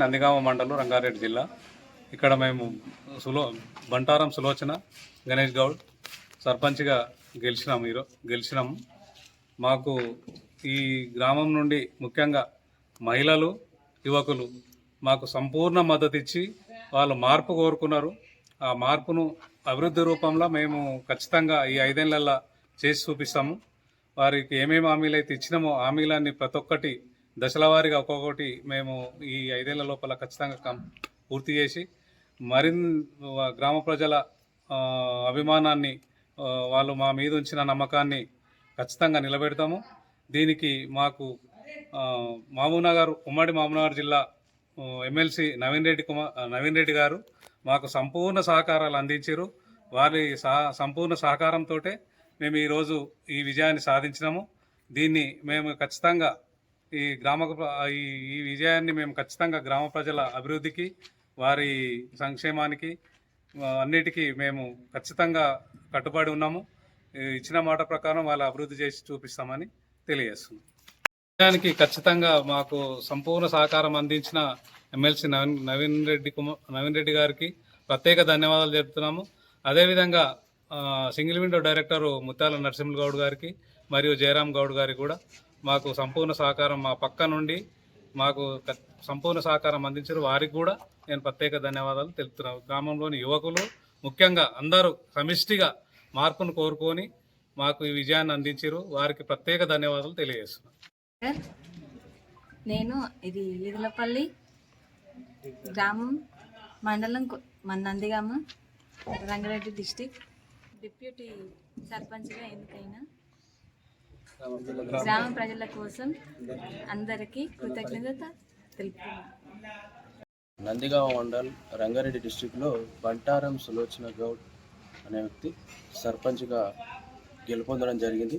నందిగామ మండలం రంగారెడ్డి జిల్లా. ఇక్కడ మేము సులో బంటారం సులోచన గణేష్ గౌడ్ సర్పంచ్గా గెలిచినాం ఈరో గెలిచినాము మాకు ఈ గ్రామం నుండి ముఖ్యంగా మహిళలు యువకులు మాకు సంపూర్ణ మద్దతు ఇచ్చి వాళ్ళు మార్పు కోరుకున్నారు. ఆ మార్పును అభివృద్ధి రూపంలో మేము ఖచ్చితంగా ఈ ఐదేళ్ళలో చేసి చూపిస్తాము. వారికి ఏమేమి హామీలు అయితే ఇచ్చినామో హామీలన్నీ ప్రతి ఒక్కటి దశల వారీగా ఒక్కొక్కటి మేము ఈ ఐదేళ్ళ లోపల ఖచ్చితంగా కం పూర్తి చేసి మరిన్ గ్రామ ప్రజల అభిమానాన్ని వాళ్ళు మా మీద ఉంచిన నమ్మకాన్ని ఖచ్చితంగా నిలబెడతాము. దీనికి మాకు ఆ, మహబూబ్నగర్ ఉమ్మడి మహబూబ్నగర్ జిల్లా ఎమ్మెల్సీ నవీన్ రెడ్డి కుమార్ నవీన్ రెడ్డి గారు మాకు సంపూర్ణ సహకారాలు అందించారు వారి సహ సంపూర్ణ సహకారంతో మేము ఈరోజు ఈ విజయాన్ని సాధించినాము. దీన్ని మేము ఖచ్చితంగా ఈ గ్రామ ఈ ఈ విజయాన్ని మేము ఖచ్చితంగా గ్రామ ప్రజల అభివృద్ధికి వారి సంక్షేమానికి అన్నిటికీ మేము ఖచ్చితంగా కట్టుబడి ఉన్నాము. ఇచ్చిన మాట ప్రకారం వాళ్ళ అభివృద్ధి చేసి చూపిస్తామని తెలియజేస్తున్నాం. విషయానికి ఖచ్చితంగా మాకు సంపూర్ణ సహకారం అందించిన ఎమ్మెల్సీ నవీన్ నవీన్ రెడ్డి కుమార్ నవీన్ రెడ్డి గారికి ప్రత్యేక ధన్యవాదాలు చెప్తున్నాము. అదేవిధంగా సింగిల్ విండో డైరెక్టర్ ముత్యాల నరసింహ గౌడ్ గారికి మరియు జయరామ్ గౌడ్ గారికి కూడా మాకు సంపూర్ణ సహకారం మా పక్క నుండి మాకు సంపూర్ణ సహకారం అందించారు వారికి కూడా నేను ప్రత్యేక ధన్యవాదాలు తెలుపుతున్నాను. గ్రామంలోని యువకులు ముఖ్యంగా అందరూ సమిష్టిగా మార్పును కోరుకొని మాకు ఈ విజయాన్ని అందించారు వారికి ప్రత్యేక ధన్యవాదాలు తెలియజేస్తున్నాను. నేను ఇది ఈదులపల్లి గ్రామం మండలం మన నందిగామ రంగారెడ్డి డిస్టిక్. డిప్యూటీ సర్పంచ్గా ఎన్నికైన గ్రామ ప్రజల కోసం అందరికీ కృతజ్ఞత తెలుపుతున్నాను. నందిగామ మండల్ రంగారెడ్డి డిస్టిక్లో బంటారం సులోచన గౌడ్ అనే వ్యక్తి సర్పంచ్గా గెలుపొందడం జరిగింది.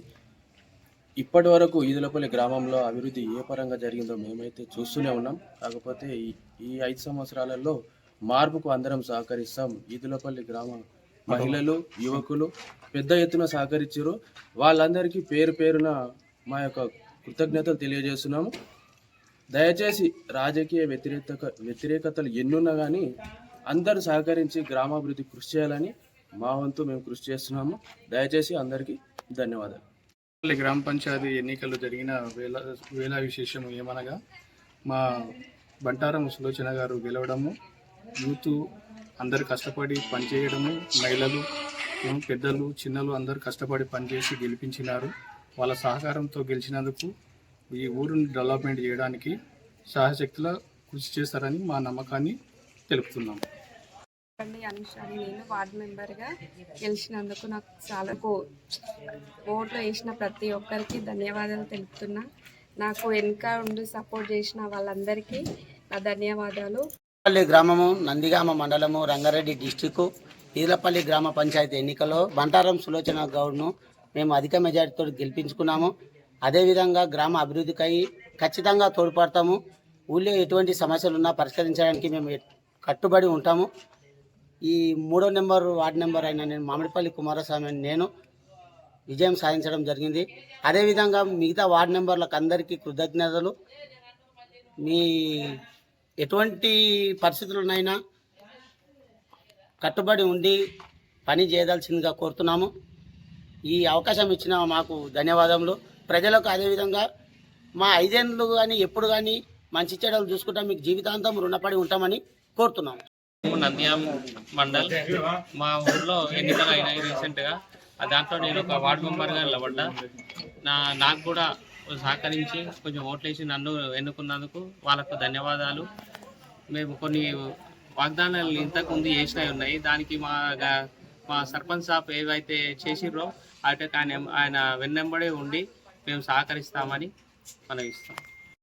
ఇప్పటి వరకు ఈదులపల్లి గ్రామంలో అభివృద్ధి ఏ పరంగా జరిగిందో మేమైతే చూస్తూనే ఉన్నాం. కాకపోతే ఈ ఐదు సంవత్సరాలలో మార్పుకు అందరం సహకరిస్తాం. ఈదులపల్లి గ్రామ మహిళలు యువకులు పెద్ద ఎత్తున సహకరించారు. వాళ్ళందరికీ పేరు పేరున మా యొక్క కృతజ్ఞతలు తెలియజేస్తున్నాము. దయచేసి రాజకీయ వ్యతిరేక వ్యతిరేకతలు ఎన్నున్నా కానీ అందరూ సహకరించి గ్రామాభివృద్ధి కృషి చేయాలని మా వంతు మేము కృషి చేస్తున్నాము. దయచేసి అందరికీ ధన్యవాదాలు. గ్రామ పంచాయతీ ఎన్నికలు జరిగిన వేల వేల విశేషం ఏమనగా మా బంటారం సులోచన గారు గెలవడము యూత్ అందరు కష్టపడి పనిచేయడము మహిళలు పెద్దలు చిన్నలు అందరు కష్టపడి పనిచేసి గెలిపించినారు. వాళ్ళ సహకారంతో గెలిచినందుకు ఈ ఊరుని డెవలప్మెంట్ చేయడానికి సహశక్తుల కృషి చేస్తారని మా నమ్మకాన్ని తెలుపుతున్నాము అండి అనుషాని నేను వార్డ్ మెంబర్గా గెలిచినందుకు నాకు చాలా ఓట్లు వేసిన ప్రతి ఒక్కరికి ధన్యవాదాలు తెలుపుతున్నా. నాకు వెనుక ఉండి సపోర్ట్ చేసిన వాళ్ళందరికీ నా ధన్యవాదాలు. పల్లి గ్రామము నందిగామ మండలము రంగారెడ్డి డిస్టిక్ ఈలపల్లి గ్రామ పంచాయతీ ఎన్నికల్లో బంటారం సులోచన గౌడ్ను మేము అధిక మెజార్టీతో గెలిపించుకున్నాము. అదేవిధంగా గ్రామ అభివృద్ధికై ఖచ్చితంగా తోడ్పడతాము. ఊళ్ళో ఎటువంటి సమస్యలు ఉన్నా పరిష్కరించడానికి మేము కట్టుబడి ఉంటాము. ఈ మూడో నెంబర్ వార్డు నెంబర్ అయిన నేను మామిడిపల్లి కుమారస్వామి నేను విజయం సాధించడం జరిగింది. అదేవిధంగా మిగతా వార్డు నెంబర్లకు అందరికీ కృతజ్ఞతలు. మీ ఎటువంటి పరిస్థితులనైనా కట్టుబడి ఉండి పని చేయదలసిందిగా కోరుతున్నాము. ఈ అవకాశం ఇచ్చిన మాకు ధన్యవాదములు. ప్రజలకు అదేవిధంగా మా ఐదేళ్ళు కానీ ఎప్పుడు కానీ మంచి చెడలు చూసుకుంటాం మీకు జీవితాంతం రుణపడి ఉంటామని కోరుతున్నాము. నంద్యాం మండల్. మా ఊర్లో ఎన్నికలు అయినాయి రీసెంట్గా. దాంట్లో నేను ఒక వార్డు మెంబర్గా నిలబడ్డా. నా నాకు కూడా సహకరించి కొంచెం ఓట్లేసి నన్ను ఎన్నుకున్నందుకు వాళ్ళకు ధన్యవాదాలు. మేము కొన్ని వాగ్దానాలు ఇంతకు ముందు చేసినవి ఉన్నాయి. దానికి మా మా సర్పంచ్ సాబ్ ఏవైతే చేసిర్రో వాటికి ఆయన ఆయన వెన్నెంబడే ఉండి మేము సహకరిస్తామని మనం ఇస్తాం.